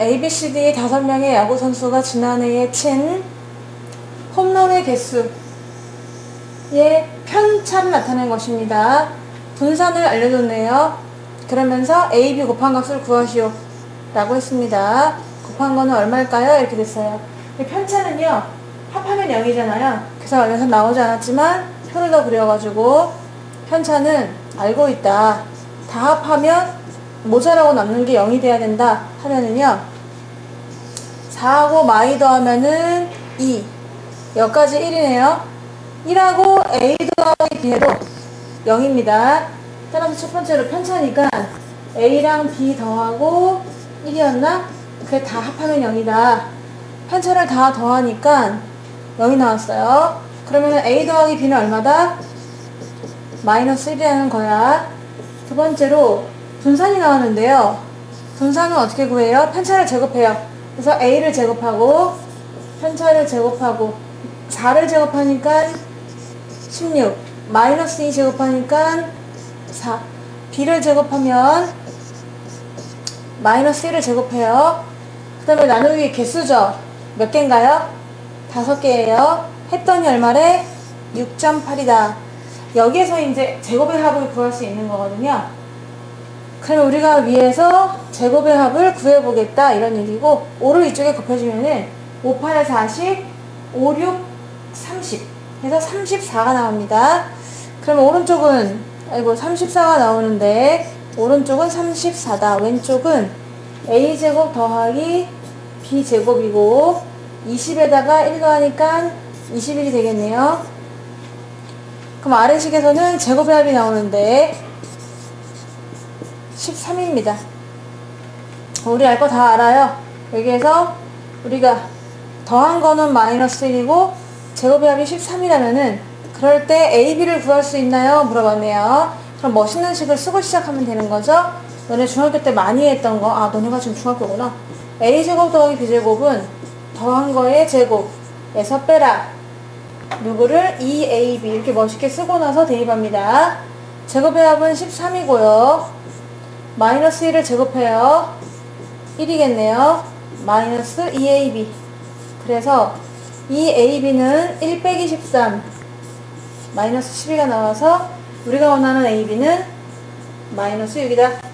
ABCD 다섯 명의 야구 선수가 지난해에 친 홈런의 개수의 편차를 나타낸 것입니다. 분산을 알려줬네요. 그러면서 AB 곱한 값을 구하시오. 라고 했습니다. 곱한 거는 얼마일까요? 이렇게 됐어요. 이 편차는요, 합하면 0이잖아요. 그래서 여기서 나오지 않았지만, 표를 더 그려가지고, 편차는 알고 있다. 다 합하면 모자라고 남는 게 0이 돼야 된다. 하면은요, 4하고 마이 더하면은 2. 여기까지 1이네요. 1하고 A 더하기 B해도 0입니다. 따라서 첫 번째로 편차니까 A랑 B 더하고 1이었나? 그게 다 합하면 0이다. 편차를 다 더하니까 0이 나왔어요. 그러면 A 더하기 B는 얼마다? 마이너스 1이라는 거야. 두 번째로 분산이 나왔는데요. 분산은 어떻게 구해요? 편차를 제곱해요. 그래서 A를 제곱하고 편차를 제곱하고 4를 제곱하니까 16 마이너스 2 제곱하니까 4 B를 제곱하면 마이너스 1을 제곱해요. 그 다음에 나누기 개수죠. 몇 개인가요? 다섯 개예요. 했더니 얼마래? 6.8이다. 여기에서 이제 제곱의 합을 구할 수 있는 거거든요. 그러면 우리가 위에서 제곱의 합을 구해보겠다 이런 얘기고 5를 이쪽에 곱해주면은 5, 8, 40, 5, 6, 30 해서 34가 나옵니다. 그러면 오른쪽은 아이고 34가 나오는데 오른쪽은 34다. 왼쪽은 a제곱 더하기 b제곱이고 20에다가 1 더하니까 21이 되겠네요. 그럼 아래식에서는 제곱의 합이 나오는데 13입니다. 우리 알 거 다 알아요. 여기에서 우리가 더한 거는 마이너스 1이고 제곱의 합이 13이라면은 그럴 때 A, B를 구할 수 있나요? 물어봤네요. 그럼 멋있는 식을 쓰고 시작하면 되는 거죠? 너네 중학교 때 많이 했던 거, 아, 너네가 지금 중학교구나. A제곱 더하기 B제곱은 더한 거의 제곱에서 빼라. 누구를 2AB 이렇게 멋있게 쓰고 나서 대입합니다. 제곱의 합은 13이고요. 마이너스 1을 제곱해요. 1이겠네요. 마이너스 2AB. 그래서 2AB는 1 빼기 13. 마이너스 12가 나와서 우리가 원하는 AB는 마이너스 6이다.